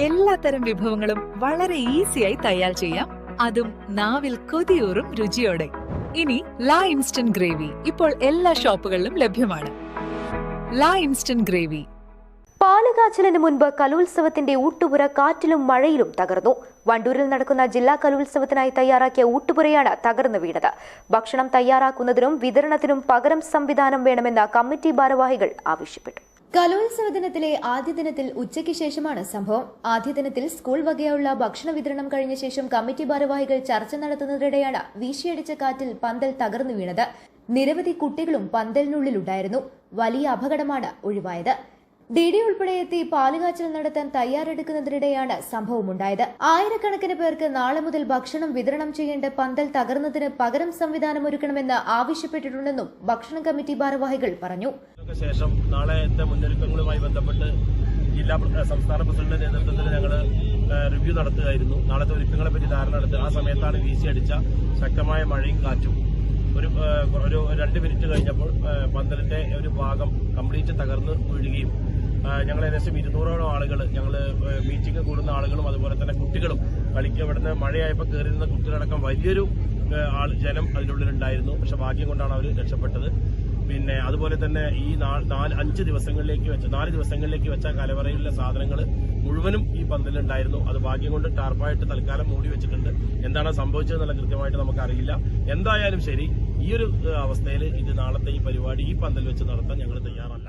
എല്ലാത്തരം വിഭവങ്ങളും വളരെ ഈസിയായി തയ്യാർ ചെയ്യാം. അതും നാവിൽ കൊതിയൂറും രുചിയോടെ. ഇനി ലാ ഇൻസ്റ്റന്റ് ഗ്രേവി ഇപ്പോൾ എല്ലാ ഷോപ്പുകളിലും ലഭ്യമാണ്. ലാ ഇൻസ്റ്റന്റ് ഗ്രേവി. പാലുകാച്ചലിന് മുൻപ് കലോത്സവത്തിന്റെ ഊട്ടുപുര കാറ്റിലും മഴയിലും തകർന്നു. വണ്ടൂരിൽ നടക്കുന്ന ജില്ലാ കലോത്സവത്തിനായി തയ്യാറാക്കിയ ഊട്ടുപുരയാണ് തകർന്നു വീണത്. ഭക്ഷണം തയ്യാറാക്കുന്നതിനും വിതരണത്തിനും പകരം സംവിധാനം വേണമെന്ന കമ്മിറ്റി ഭാരവാഹികൾ ആവശ്യപ്പെട്ടു. കലോത്സവ ദിനത്തിലെ ആദ്യ ദിനത്തിൽ ഉച്ചയ്ക്ക് ശേഷമാണ് സംഭവം. ആദ്യ ദിനത്തിൽ സ്കൂൾ വകയുള്ള ഭക്ഷണ വിതരണം കഴിഞ്ഞ ശേഷം കമ്മിറ്റി ഭാരവാഹികൾ ചർച്ച നടത്തുന്നതിനിടെയാണ് വീശിയടിച്ച കാറ്റിൽ പന്തൽ തകർന്നു വീണത്. നിരവധി കുട്ടികളും പന്തലിനുള്ളിലുണ്ടായിരുന്നു. വലിയ അപകടമാണ് ഒഴിവായത്. ഡി ഡി ഉൾപ്പെടെ എത്തി പാലുകാച്ചൽ നടത്താൻ തയ്യാറെടുക്കുന്നതിനിടെയാണ് സംഭവമുണ്ടായത്. ആയിരക്കണക്കിന് പേർക്ക് നാളെ മുതൽ ഭക്ഷണം വിതരണം ചെയ്യേണ്ട പന്തൽ തകർന്നതിന് പകരം സംവിധാനം ഒരുക്കണമെന്ന് ആവശ്യപ്പെട്ടിട്ടുണ്ടെന്നും ഭക്ഷണ കമ്മിറ്റി ഭാരവാഹികൾ പറഞ്ഞു. ശേഷം നാളത്തെ മുന്നൊരുക്കങ്ങളുമായി ബന്ധപ്പെട്ട് ജില്ലാ സംസ്ഥാന പ്രസിഡന്റിന്റെ നേതൃത്വത്തിൽ ഞങ്ങൾ റിവ്യൂ നടത്തുകയായിരുന്നു. നാളത്തെ ഒരുക്കങ്ങളെ പറ്റി ധാരണ നടത്തുക ആ സമയത്താണ് വീശി അടിച്ച ശക്തമായ മഴയും കാറ്റും. ഒരു ഒരു രണ്ട് മിനിറ്റ് കഴിഞ്ഞപ്പോൾ പന്തലിന്റെ ഒരു ഭാഗം കംപ്ലീറ്റ് തകർന്ന് വീഴുകയും ഞങ്ങൾ ഏകദേശം ഇരുന്നൂറോളം ആളുകൾ ഞങ്ങൾ മീറ്റിംഗ് കൂടുന്ന ആളുകളും അതുപോലെ തന്നെ കുട്ടികളും കളിക്കുക ഇവിടുന്ന് മഴയായപ്പോൾ കയറിയിരുന്ന കുട്ടികളടക്കം വലിയൊരു ആൾ ജനം അതിനുള്ളിലുണ്ടായിരുന്നു. പക്ഷെ ഭാഗ്യം കൊണ്ടാണ് അവർ രക്ഷപ്പെട്ടത്. പിന്നെ അതുപോലെ തന്നെ ഈ നാല് അഞ്ച് ദിവസങ്ങളിലേക്ക് വെച്ച നാല് ദിവസങ്ങളിലേക്ക് വെച്ച കലവറയിലുള്ള സാധനങ്ങൾ മുഴുവനും ഈ പന്തലുണ്ടായിരുന്നു അത് ഭാഗ്യം കൊണ്ട് ടാർപ്പായിട്ട് തൽക്കാലം മൂടി വെച്ചിട്ടുണ്ട്. എന്താണ് സംഭവിച്ചതെന്നുള്ള കൃത്യമായിട്ട് നമുക്കറിയില്ല. എന്തായാലും ശരി ഈ ഒരു അവസ്ഥയിൽ ഇത് നാളത്തെ ഈ പരിപാടി ഈ പന്തൽ വെച്ച് നടത്താൻ ഞങ്ങൾ തയ്യാറല്ല.